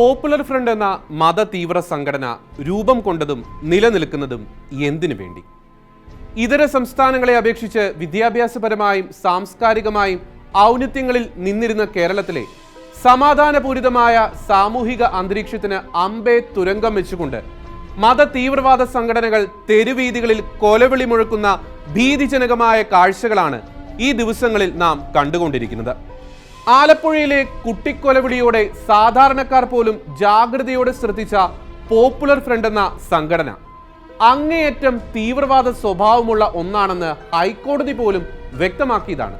Popular front എന്ന മത തീവ്ര സംഘടന രൂപം കൊണ്ടതും നിലനിൽക്കുന്നതും എന്തിനു വേണ്ടി? ഇതര സംസ്ഥാനങ്ങളെ അപേക്ഷിച്ച് വിദ്യാഭ്യാസപരമായും സാംസ്കാരികമായും ഔന്നത്യങ്ങളിൽ നിന്നിരുന്ന കേരളത്തിലെ സമാധാനപൂരിതമായ സാമൂഹിക അന്തരീക്ഷത്തിന് അമ്പേ തുരങ്കം വെച്ചുകൊണ്ട് മത തീവ്രവാദ സംഘടനകൾ തെരുവീതികളിൽ കൊലവിളി മുഴക്കുന്ന ഭീതിജനകമായ കാഴ്ചകളാണ് ഈ ദിവസങ്ങളിൽ നാം കണ്ടുകൊണ്ടിരിക്കുന്നത്. ആലപ്പുഴയിലെ കുട്ടിക്കൊലവിളിയോടെ സാധാരണക്കാർ പോലും ജാഗ്രതയോടെ ശ്രദ്ധിച്ച പോപ്പുലർ ഫ്രണ്ട് എന്ന സംഘടന. അങ്ങേയറ്റം തീവ്രവാദ സ്വഭാവമുള്ള ഒന്നാണെന്ന് ഹൈക്കോടതി പോലും വ്യക്തമാക്കിയതാണ്.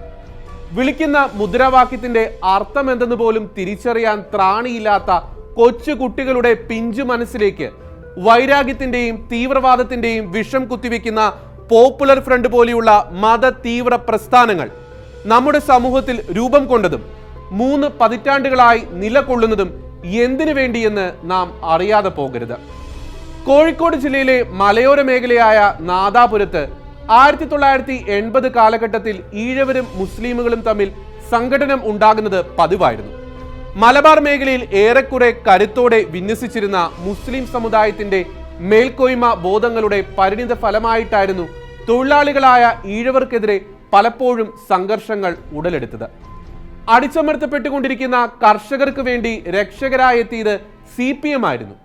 വിളിക്കുന്ന മുദ്രാവാക്യത്തിന്റെ അർത്ഥം എന്തെന്ന് പോലും തിരിച്ചറിയാൻ ത്രാണിയില്ലാത്ത കൊച്ചു കുട്ടികളുടെ പിഞ്ചു മനസ്സിലേക്ക് വൈരാഗ്യത്തിന്റെയും തീവ്രവാദത്തിന്റെയും വിഷം കുത്തിവെക്കുന്ന പോപ്പുലർ ഫ്രണ്ട് പോലെയുള്ള മത തീവ്ര പ്രസ്ഥാനങ്ങൾ നമ്മുടെ സമൂഹത്തിൽ രൂപം കൊണ്ടതും മൂന്ന് പതിറ്റാണ്ടുകളായി നിലകൊള്ളുന്നതും എന്തിനു വേണ്ടിയെന്ന് നാം അറിയാതെ പോകരുത്. കോഴിക്കോട് ജില്ലയിലെ മലയോര മേഖലയായ നാദാപുരത്ത് ആയിരത്തി തൊള്ളായിരത്തി എൺപത് കാലഘട്ടത്തിൽ ഈഴവരും മുസ്ലിമുകളും തമ്മിൽ സംഘടനം ഉണ്ടാകുന്നത് പതിവായിരുന്നു. മലബാർ മേഖലയിൽ ഏറെക്കുറെ കരുത്തോടെ വിന്യസിച്ചിരുന്ന മുസ്ലിം സമുദായത്തിന്റെ മേൽക്കോയ്മ ബോധങ്ങളുടെ പരിണിത ഫലമായിട്ടായിരുന്നു തൊഴിലാളികളായ ഈഴവർക്കെതിരെ പലപ്പോഴും സംഘർഷങ്ങൾ ഉടലെടുത്തത്. അടിച്ചമർത്തപ്പെട്ടുകൊണ്ടിരിക്കുന്ന കർഷകർക്ക് വേണ്ടി രക്ഷകരായി എത്തിയത് സി പി എം ആയിരുന്നു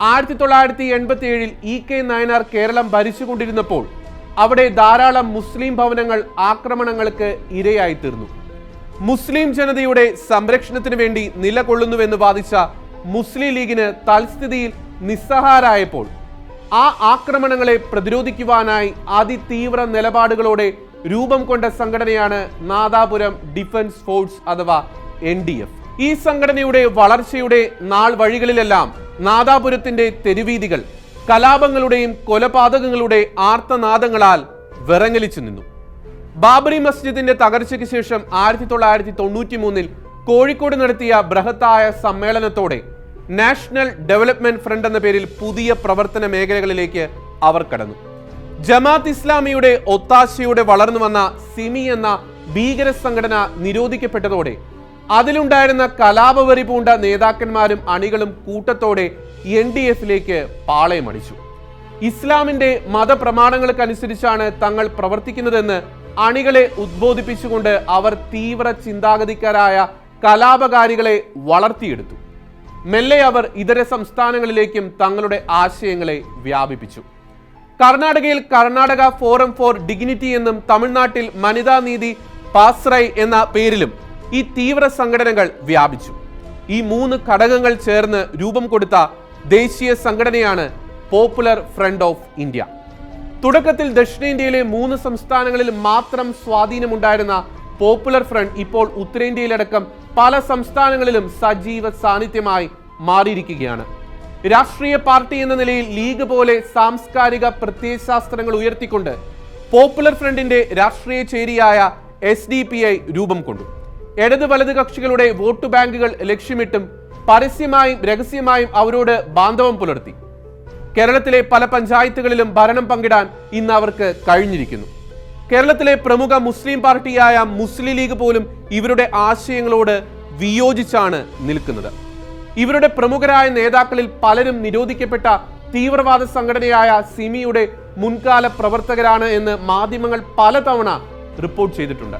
ആയിരത്തി തൊള്ളായിരത്തി എൺപത്തി ഏഴിൽ ഇ കെ നയനാർ കേരളം ഭരിച്ചുകൊണ്ടിരുന്നപ്പോൾ അവിടെ ധാരാളം മുസ്ലിം ഭവനങ്ങൾ ആക്രമണങ്ങൾക്ക് ഇരയായി തീർന്നു മുസ്ലിം ജനതയുടെ സംരക്ഷണത്തിന് വേണ്ടി നിലകൊള്ളുന്നുവെന്ന് വാദിച്ച മുസ്ലിം ലീഗിന് തൽസ്ഥിതിയിൽ നിസ്സഹാരായപ്പോൾ ആ ആക്രമണങ്ങളെ പ്രതിരോധിക്കുവാനായി അതിതീവ്ര നിലപാടുകളോടെ രൂപം കൊണ്ട സംഘടനയാണ് നാദാപുരം ഡിഫൻസ് ഫോഴ്സ് അഥവാ എൻ ഡി എഫ്. ഈ സംഘടനയുടെ വളർച്ചയുടെ നാൾ വഴികളിലെല്ലാം നാദാപുരത്തിന്റെ തെരുവീതികൾ കലാപങ്ങളുടെയും കൊലപാതകങ്ങളുടെ ആർത്തനാദങ്ങളാൽ വിറങ്ങലിച്ചു നിന്നു. ബാബറി മസ്ജിദിന്റെ തകർച്ചയ്ക്ക് ശേഷം ആയിരത്തി തൊള്ളായിരത്തി തൊണ്ണൂറ്റി മൂന്നിൽ കോഴിക്കോട് നടത്തിയ ബൃഹത്തായ സമ്മേളനത്തോടെ നാഷണൽ ഡെവലപ്മെന്റ് ഫ്രണ്ട് എന്ന പേരിൽ പുതിയ പ്രവർത്തന മേഖലകളിലേക്ക് അവർ കടന്നു. ജമാത്ത് ഇസ്ലാമിയുടെ ഒത്താശയോടെ വളർന്നു വന്ന സിമി എന്ന ഭീകര സംഘടന നിരോധിക്കപ്പെട്ടതോടെ അതിലുണ്ടായിരുന്ന കലാപവരി പൂണ്ട നേതാക്കന്മാരും അണികളും കൂട്ടത്തോടെ എൻ ഡി എഫിലേക്ക് പാളയമടിച്ചു ഇസ്ലാമിന്റെ മതപ്രമാണങ്ങൾക്കനുസരിച്ചാണ് തങ്ങൾ പ്രവർത്തിക്കുന്നതെന്ന് അണികളെ ഉദ്ബോധിപ്പിച്ചുകൊണ്ട് അവർ തീവ്ര ചിന്താഗതിക്കാരായ കലാപകാരികളെ വളർത്തിയെടുത്തു. മെല്ലെ അവർ ഇതര സംസ്ഥാനങ്ങളിലേക്കും തങ്ങളുടെ ആശയങ്ങളെ വ്യാപിപ്പിച്ചു. കർണാടകയിൽ കർണാടക ഫോറം ഫോർ ഡിഗ്നിറ്റി എന്നും തമിഴ്നാട്ടിൽ മനിതാ നീതി പാസ്രൈ എന്ന പേരിലും ഈ തീവ്ര സംഘടനകൾ വ്യാപിച്ചു. ഈ മൂന്ന് ഘടകങ്ങൾ ചേർന്ന് രൂപം കൊടുത്ത ദേശീയ സംഘടനയാണ് പോപ്പുലർ ഫ്രണ്ട് ഓഫ് ഇന്ത്യ തുടക്കത്തിൽ ദക്ഷിണേന്ത്യയിലെ മൂന്ന് സംസ്ഥാനങ്ങളിൽ മാത്രം സ്വാധീനമുണ്ടായിരുന്ന പോപ്പുലർ ഫ്രണ്ട് ഇപ്പോൾ ഉത്തരേന്ത്യയിലടക്കം പല സംസ്ഥാനങ്ങളിലും സജീവ സാന്നിധ്യമായി മാറിയിരിക്കുകയാണ്. രാഷ്ട്രീയ പാർട്ടി എന്ന നിലയിൽ ലീഗ് പോലെ സാംസ്കാരിക പ്രത്യയശാസ്ത്രങ്ങൾ ഉയർത്തിക്കൊണ്ട് പോപ്പുലർ ഫ്രണ്ടിന്റെ രാഷ്ട്രീയ ചേരിയായ എസ് ഡി പി ഐ രൂപം കൊണ്ടു. ഇടത് വലത് കക്ഷികളുടെ വോട്ട് ബാങ്കുകൾ ലക്ഷ്യമിട്ടും പരസ്യമായും രഹസ്യമായും അവരോട് ബാന്ധവം പുലർത്തി. കേരളത്തിലെ പല പഞ്ചായത്തുകളിലും ഭരണം പങ്കിടാൻ ഇന്ന് അവർക്ക് കഴിഞ്ഞിരിക്കുന്നു. കേരളത്തിലെ പ്രമുഖ മുസ്ലിം പാർട്ടിയായ മുസ്ലിം ലീഗ് പോലും ഇവരുടെ ആശയങ്ങളോട് വിയോജിച്ചാണ് നിൽക്കുന്നത്. ഇവരുടെ പ്രമുഖരായ നേതാക്കളിൽ പലരും നിരോധിക്കപ്പെട്ട തീവ്രവാദ സംഘടനയായ സിമിയുടെ മുൻകാല പ്രവർത്തകരാണ് എന്ന് മാധ്യമങ്ങൾ പലതവണ റിപ്പോർട്ട് ചെയ്തിട്ടുണ്ട്.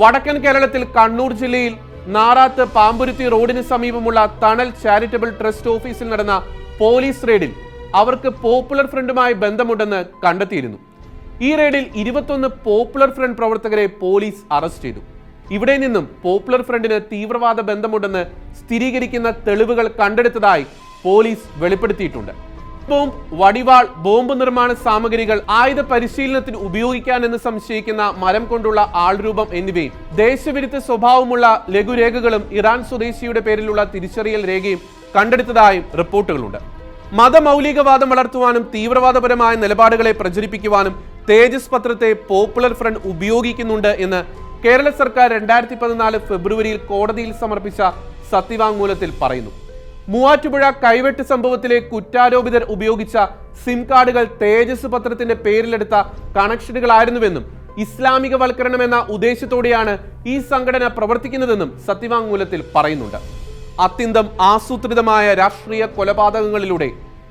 വടക്കൻ കേരളത്തിൽ കണ്ണൂർ ജില്ലയിൽ നാറാത്ത് പാമ്പുരുത്തി റോഡിന് സമീപമുള്ള തണൽ ചാരിറ്റബിൾ ട്രസ്റ്റ് ഓഫീസിൽ നടന്ന പോലീസ് റെയ്ഡിൽ അവർക്ക് പോപ്പുലർ ഫ്രണ്ടുമായി ബന്ധമുണ്ടെന്ന് കണ്ടെത്തിയിരുന്നു. ഈ റെയ്ഡിൽ ഇരുപത്തൊന്ന് പോപ്പുലർ ഫ്രണ്ട് പ്രവർത്തകരെ പോലീസ് അറസ്റ്റ് ചെയ്തു. ഇവിടെ നിന്നും പോപ്പുലർ ഫ്രണ്ടിന് തീവ്രവാദ ബന്ധമുണ്ടെന്ന് സ്ഥിരീകരിക്കുന്ന തെളിവുകൾ കണ്ടെടുത്തതായി പോലീസ് വെളിപ്പെടുത്തിയിട്ടുണ്ട്. ബോംബ് വടിവാൾ ബോംബ് നിർമ്മാണ സാമഗ്രികൾ ആയുധ പരിശീലനത്തിന് ഉപയോഗിക്കാനെന്ന് സംശയിക്കുന്ന മരം കൊണ്ടുള്ള ആൾരൂപം എന്നിവയും ദേശവിരുദ്ധ സ്വഭാവമുള്ള ലഘുരേഖകളും ഇറാൻ സ്വദേശിയുടെ പേരിലുള്ള തിരിച്ചറിയൽ രേഖയും കണ്ടെടുത്തതായും റിപ്പോർട്ടുകളുണ്ട്. മതമൗലികവാദം വളർത്തുവാനും തീവ്രവാദപരമായ നിലപാടുകളെ പ്രചരിപ്പിക്കുവാനും തേജസ് പത്രത്തെ പോപ്പുലർ ഫ്രണ്ട് ഉപയോഗിക്കുന്നുണ്ട് എന്ന് കേരള സർക്കാർ രണ്ടായിരത്തി പതിനാല് ഫെബ്രുവരിയിൽ കോടതിയിൽ സമർപ്പിച്ച സത്യവാങ്മൂലത്തിൽ പറയുന്നു. മൂവാറ്റുപുഴ കൈവെട്ട് സംഭവത്തിലെ കുറ്റാരോപിതർ ഉപയോഗിച്ച സിം കാർഡുകൾ തേജസ് പത്രത്തിന്റെ പേരിലെടുത്ത കണക്ഷനുകളായിരുന്നുവെന്നും ഇസ്ലാമികവൽക്കരണം എന്ന ഉദ്ദേശത്തോടെയാണ് ഈ സംഘടന പ്രവർത്തിക്കുന്നതെന്നും സത്യവാങ്മൂലത്തിൽ പറയുന്നുണ്ട്. അത്യന്തം ആസൂത്രിതമായ രാഷ്ട്രീയ കൊലപാതകങ്ങളിലൂടെ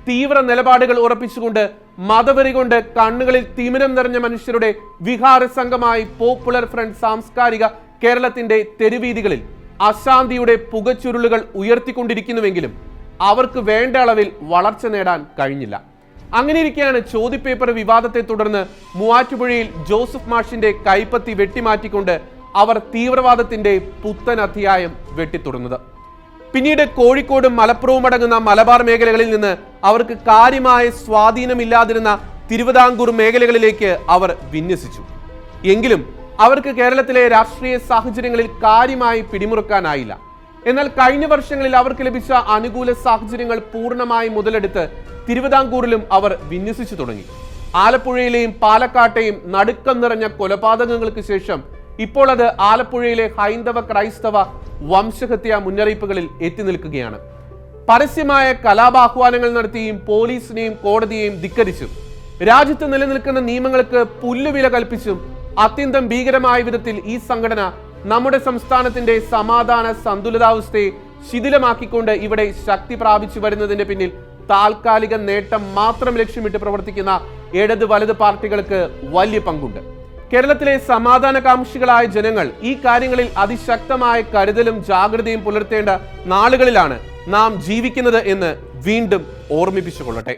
തീവ്ര നിലപാടുകൾ ഉറപ്പിച്ചുകൊണ്ട് മതവെറി കൊണ്ട് കണ്ണുകളിൽ തിമിരം നിറഞ്ഞ മനുഷ്യരുടെ വിഹാര സംഘമായി പോപ്പുലർ ഫ്രണ്ട് സാംസ്കാരിക കേരളത്തിന്റെ തെരുവീതികളിൽ അശാന്തിയുടെ പുകച്ചുരുളുകൾ ഉയർത്തിക്കൊണ്ടിരിക്കുന്നുവെങ്കിലും അവർക്ക് വേണ്ട അളവിൽ വളർച്ച നേടാൻ കഴിഞ്ഞില്ല. അങ്ങനെയിരിക്കെയാണ് ചോദ്യപേപ്പർ വിവാദത്തെ തുടർന്ന് മൂവാറ്റുപുഴയിൽ ജോസഫ് മാഷിന്റെ കൈപ്പത്തി വെട്ടിമാറ്റിക്കൊണ്ട് അവർ തീവ്രവാദത്തിന്റെ പുത്തൻ അധ്യായം വെട്ടിത്തുടർന്നത്. പിന്നീട് കോഴിക്കോടും മലപ്പുറവും അടങ്ങുന്ന മലബാർ മേഖലകളിൽ നിന്ന് അവർക്ക് കാര്യമായ സ്വാധീനമില്ലാതിരുന്ന തിരുവിതാംകൂർ മേഖലകളിലേക്ക് അവർ വിന്യസിച്ചു. എങ്കിലും അവർക്ക് കേരളത്തിലെ രാഷ്ട്രീയ സാഹചര്യങ്ങളിൽ കാര്യമായി പിടിമുറുക്കാനായില്ല. എന്നാൽ കഴിഞ്ഞ വർഷങ്ങളിൽ അവർക്ക് ലഭിച്ച അനുകൂല സാഹചര്യങ്ങൾ പൂർണമായി മുതലെടുത്ത് തിരുവിതാംകൂറിലും അവർ വിന്യസിച്ചു തുടങ്ങി. ആലപ്പുഴയിലെയും പാലക്കാട്ടെയും നടുക്കം നിറഞ്ഞ കൊലപാതകങ്ങൾക്ക് ശേഷം ഇപ്പോൾ അത് ആലപ്പുഴയിലെ ഹൈന്ദവ ക്രൈസ്തവ വംശഹത്യ മുന്നറിയിപ്പുകളിൽ എത്തി നിൽക്കുകയാണ്. പരസ്യമായ കലാപാഹ്വാനങ്ങൾ നടത്തിയും പോലീസിനെയും കോടതിയെയും ധിക്കരിച്ചും രാജ്യത്ത് നിലനിൽക്കുന്ന നിയമങ്ങൾക്ക് പുല്ലുവില കൽപ്പിച്ചും അത്യന്തം ഭീകരമായ വിധത്തിൽ ഈ സംഘടന നമ്മുടെ സംസ്ഥാനത്തിന്റെ സമാധാന സന്തുലിതാവസ്ഥയെ ശിഥിലമാക്കിക്കൊണ്ട് ഇവിടെ ശക്തി പ്രാപിച്ചു വരുന്നതിന്റെ പിന്നിൽ താൽക്കാലിക നേട്ടം മാത്രം ലക്ഷ്യമിട്ട് പ്രവർത്തിക്കുന്ന ഇടത് വലത് പാർട്ടികൾക്ക് വലിയ പങ്കുണ്ട്. കേരളത്തിലെ സമാധാനകാംക്ഷികളായ ജനങ്ങൾ ഈ കാര്യങ്ങളിൽ അതിശക്തമായ കരുതലും ജാഗ്രതയും പുലർത്തേണ്ട നാളുകളിലാണ് നാം ജീവിക്കുന്നത് എന്ന് വീണ്ടും ഓർമ്മിപ്പിച്ചുകൊള്ളട്ടെ.